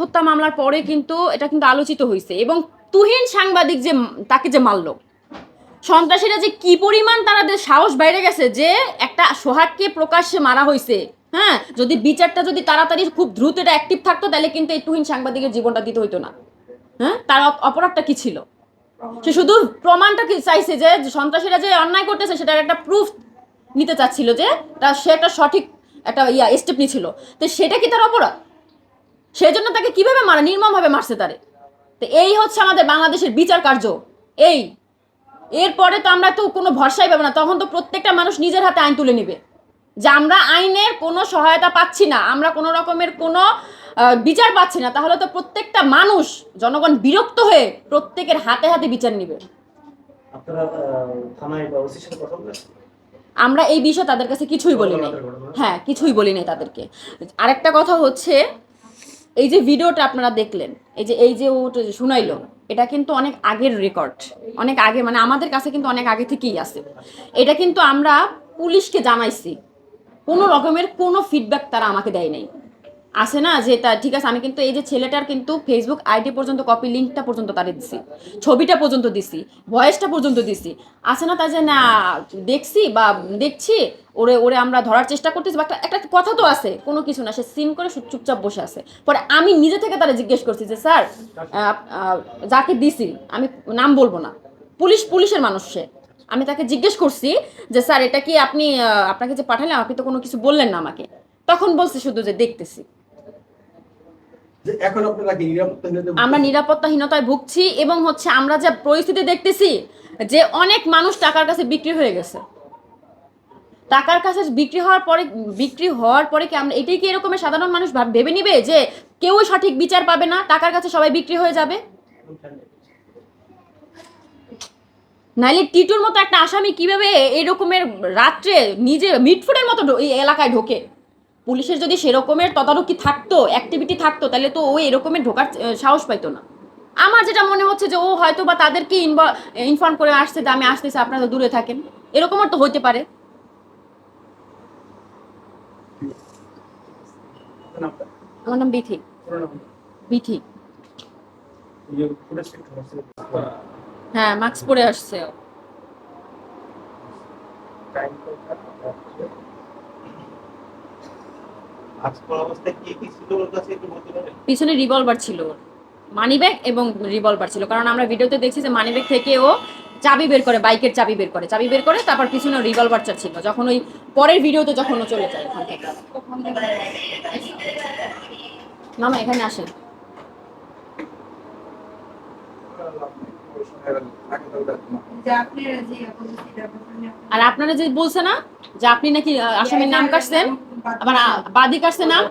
হত্যা মামলার পরে কিন্তু এটা কিন্তু আলোচিত হয়েছে এবং তুহিন সাংবাদিক যে তাকে যে মারলো। সন্ত্রাসীরা যে কি পরিমাণ তাদের সাহস বাইরে গেছে যে একটা সোহাগকে প্রকাশ্যে মারা হয়েছে হ্যাঁ? যদি বিচারটা যদি তাড়াতাড়ি খুব দ্রুত এটা অ্যাক্টিভ থাকতো তাহলে কিন্তু এই তুহিন সাংবাদিকের জীবনটা দিতে হইতো না। হ্যাঁ? তার অপরাধটা কি ছিল? সে শুধু প্রমাণটা কি চাইছে যে সন্ত্রাসীরা যে অন্যায় করতেছে সেটার একটা প্রুফ নিতে চাচ্ছিল যে সে একটা সঠিক একটা ইয়া স্টেপ নিছিল। তো সেটা কি তার অপরাধ? সেই জন্য তাকে কীভাবে মারা? নির্মমভাবে মারছে তারে। তো এই হচ্ছে আমাদের বাংলাদেশের বিচার কার্য। এই এরপরে তো আমরা তো কোনো ভরসাই পাবো না। তখন তো প্রত্যেকটা মানুষ নিজের হাতে আইন তুলে নিবে। যে আমরা আইনের কোনো সহায়তা পাচ্ছি না আমরা কোনো রকমের কোনো বিচার পাচ্ছি না তাহলে তো প্রত্যেকটা মানুষ জনগণ বিরক্ত হয়ে প্রত্যেকের হাতে হাতে বিচার নিবে। আমরা এই বিষয়ে তাদের কাছে কিছুই বলি নাই হ্যাঁ কিছুই বলি নাই তাদেরকে। আরেকটা কথা হচ্ছে এই যে ভিডিওটা আপনারা দেখলেন, এই যে এই যে ও শুনাইলো, এটা কিন্তু অনেক আগের রেকর্ড অনেক আগে মানে আমাদের কাছে কিন্তু অনেক আগে থেকেই আছে। এটা কিন্তু আমরা পুলিশকে জানাইছি, কোনো রকমের কোনো ফিডব্যাক তারা আমাকে দেয় নাই। আছে না যে তা ঠিক আছে, আমি কিন্তু এই যে ছেলেটার কিন্তু ফেসবুক আইডি পর্যন্ত কপি লিঙ্কটা পর্যন্ত তারে দিছি, ছবিটা পর্যন্ত দিছি ভয়েসটা পর্যন্ত দিছি। আছে না তা যে না, দেখছি বা দেখছি, ওরে ওরে আমরা ধরার চেষ্টা করতেছি বা একটা কথা তো আছে, কোনো কিছু না, সে সিন করে চুপচাপ বসে আছে। পরে আমি নিজে থেকে তারা জিজ্ঞেস করছি যে, স্যার যাকে দিছি, আমি নাম বলব না, পুলিশ, পুলিশের মানুষ সে। আমি তাকে জিজ্ঞেস করছি যে, স্যার, এটা কি আপনি আপনাকে যে পাঠালাম আপনি তো কোনো কিছু বললেন না আমাকে? তখন বলছে শুধু যে, দেখতেছি। যে এখন আপনারা কি নিরাপত্তা আমরা নিরাপত্তাহীনতায় ভুগছি এবং হচ্ছে আমরা যে পরিস্থিতি দেখতেছি যে অনেক মানুষ টাকার কাছে বিক্রি হয়ে গেছে। টাকার কাছে বিক্রি হওয়ার পরে, বিক্রি হওয়ার পরে কি আমরা, এটাই কি এরকমের সাধারণ মানুষ ভেবে নিবে যে কেউ সঠিক বিচার পাবে না, টাকার কাছে সবাই বিক্রি হয়ে যাবে? নাইলে টিটুর মতো একটা আসামি কীভাবে এরকমের রাত্রে নিজে মিটফুটের মতো এই এলাকায় ঢোকে? পুলিশের যদি সেরকমের তদারকি থাকতো অ্যাক্টিভিটি থাকতো, তাহলে তো ও এরকমের ঢোকার সাহস পাইতো না। আমার যেটা মনে হচ্ছে যে ও হয়তো বা তাদেরকে ইনফর্ম করে আসছে যে আমি আসতেছি, আপনারা দূরে থাকেন। এরকমও তো হইতে পারে। আমার নাম বিথি। বিথি। হ্যাঁ মাস্ক পরে আসছে ও। আজকের অবস্থায় কি কি ছিল ওর কাছে একটু বলতে পারেন পিছনে রিভলভার ছিল মানি ব্যাগ এবং রিভলভার ছিল। কারণ আমরা ভিডিওতে দেখছি যে মানি ব্যাগ থেকে ও চাবি বের করে, বাইকের চাবি বের করে। চাবি বের করে তারপর পিছনে রিভলভারটা ছিল। যখন ওই পরের ভিডিওতে যখন ও চলে যায় ওখান থেকে। মামা এখানে আসেন। আর আপনারা যে বলছে না যে আপনি নাকি আসামের নাম কাটছেন, আবার বাদী কাটছে নাম